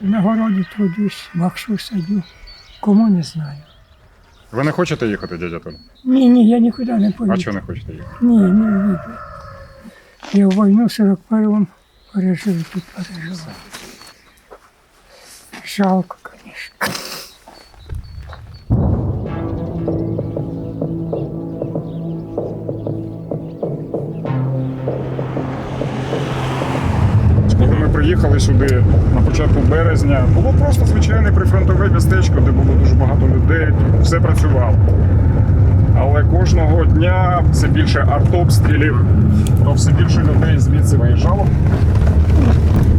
На городі трудюсь, бахшу садю. Кому не знаю. Ви не хочете їхати, дядя Толь? Ні, ні, я нікуди не А чого не хочете їхати? Ні, не вийду. Я в війну в 41-му пережив тут переживаю. Жалко, звісно. Приїхали сюди на початку березня, було просто звичайне прифронтове містечко, де було дуже багато людей, все працювало. Але кожного дня все більше артобстрілів, то все більше людей звідси виїжджало.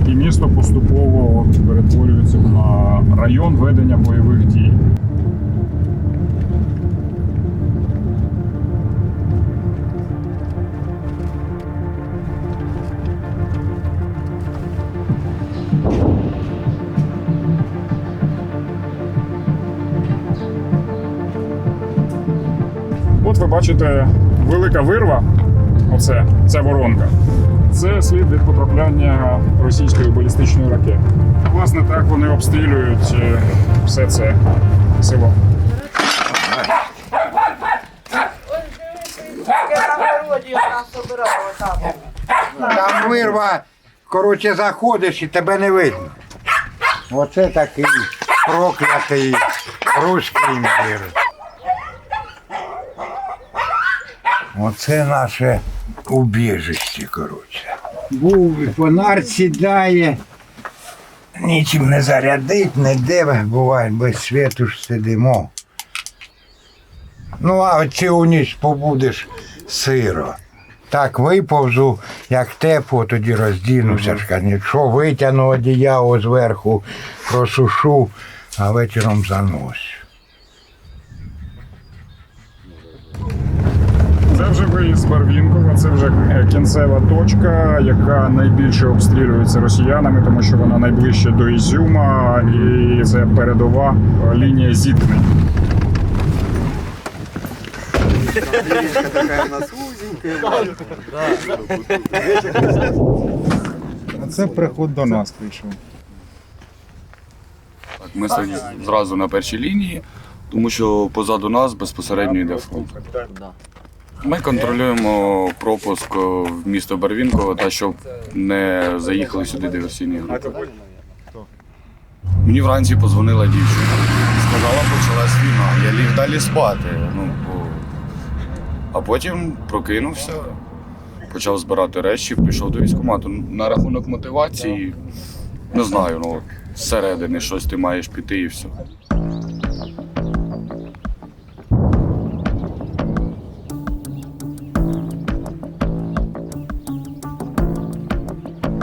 І місто поступово перетворюється на район ведення бойових дій. Бачите велика вирва, оце ця воронка. Це слід від потрапляння російської балістичної ракети. Власне, так вони обстрілюють е, все це село. Там вирва, коротше, заходиш і тебе не видно. Оце такий проклятий руський мір. Оце наше убіжище, коротше. Був і фонар сідає, нічим не зарядить, не де, буває, без світу ж сидимо. Ну, а цілу ніч побудеш сиро. Так виповзу, як тепло, тоді роздінуся. Якщо витягну одіяло зверху, просушу, а вечором заносю. Це вже виїзд з Барвінкова, це вже е, кінцева точка, яка найбільше обстрілюється росіянами, тому що вона найближче до Ізюма, і це передова е, лінія зіткнень. А це приход до нас прийшов. Так, Ми стоїмо зразу на першій лінії, тому що позаду нас безпосередньо йде фронт. Ми контролюємо пропуск в місто Барвінково та щоб не заїхали сюди диверсійні групи. Мені вранці позвонила дівчина. Сказала, почалась війна. Я ліг далі спати. Ну, бо... А потім прокинувся, почав збирати речі, пішов до військкомату. На рахунок мотивації, не знаю, ну зсередини щось ти маєш піти і все.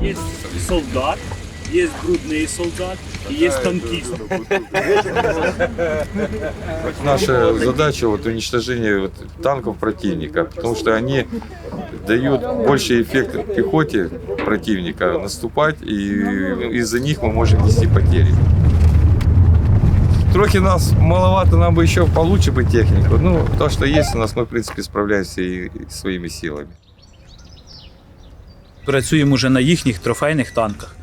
Есть солдат, есть грудный солдат и есть танкист. Наша задача вот уничтожение вот танков противника, потому что они дают больше эффект пехоте противника наступать, и из-за них мы можем нести потери. Трохи нас маловато, нам бы еще получше бы технику. Ну, то, что есть у нас, мы, в принципе, справляемся и своими силами. Працюємо вже на їхніх трофейних танках.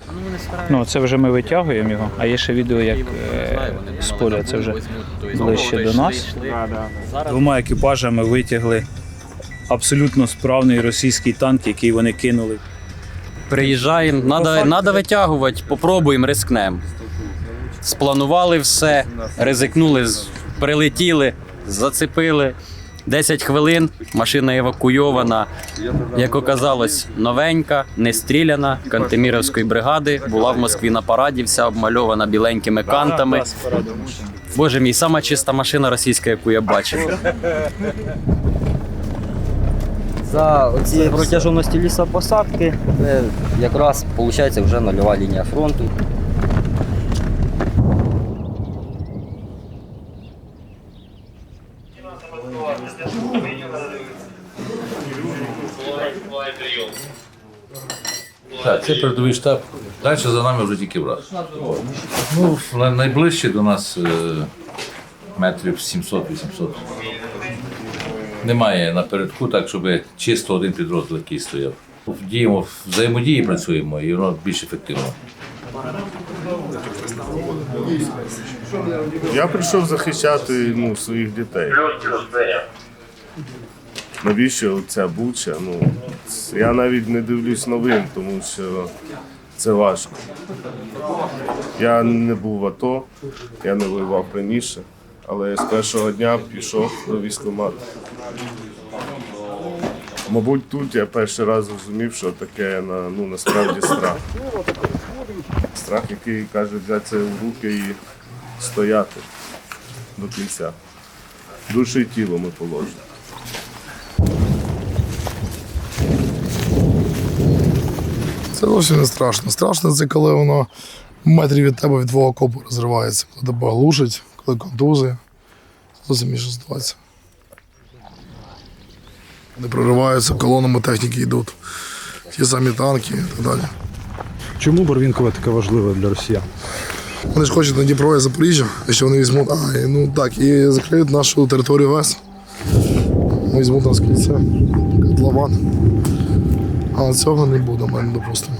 Ну, це вже ми витягуємо його, а є ще відео, як е, з поля, це вже ближче до нас. Двома екіпажами витягли абсолютно справний російський танк, який вони кинули. Приїжджаємо, надо, надо витягувати, попробуємо, рискнемо. Спланували все, ризикнули, прилетіли, зацепили. 10 хвилин, машина евакуйована. Як оказалось, новенька, не стріляна, Кантеміровської бригади, була в Москві на параді, вся обмальована біленькими кантами. Боже мій, сама чиста машина російська, яку я бачив. За ці протяжності лісопосадки якраз виходить вже нульова лінія фронту. Так, це передовий штаб. Далі за нами вже тільки враг. Ну, найближче до нас е, метрів 700-800. Немає напередку, так, щоб чисто один підрозділ який стояв. Діємо, взаємодії працюємо і воно більш ефективно. Я прийшов захищати ну, своїх дітей. Навіщо ця буча? Ну, я навіть не дивлюсь новин, тому що це важко. Я не був в АТО, я не воював раніше, але з першого дня пішов до військкомату. Мабуть, тут я перший раз зрозумів, що таке ну, насправді страх. Страх, який каже взяти це в руки і стояти до кінця. Душу і тіло ми положимо. Це зовсім не страшно. Страшно це коли воно в метрі від тебе від твого окопу розривається, коли тебе глушить, коли контузія. Зовсім інша ситуація. Вони прориваються, колонами техніки йдуть. Ті самі танки і так далі. Чому Барвінкове таке важливе для росіян? Вони ж хочуть на Дніпро і Запоріжжя, що вони візьмуть, а, і, ну так, і закриють нашу територію ВЕС. Візьмуть нас кільце, котлован. А цього не буде, ми не допустимо.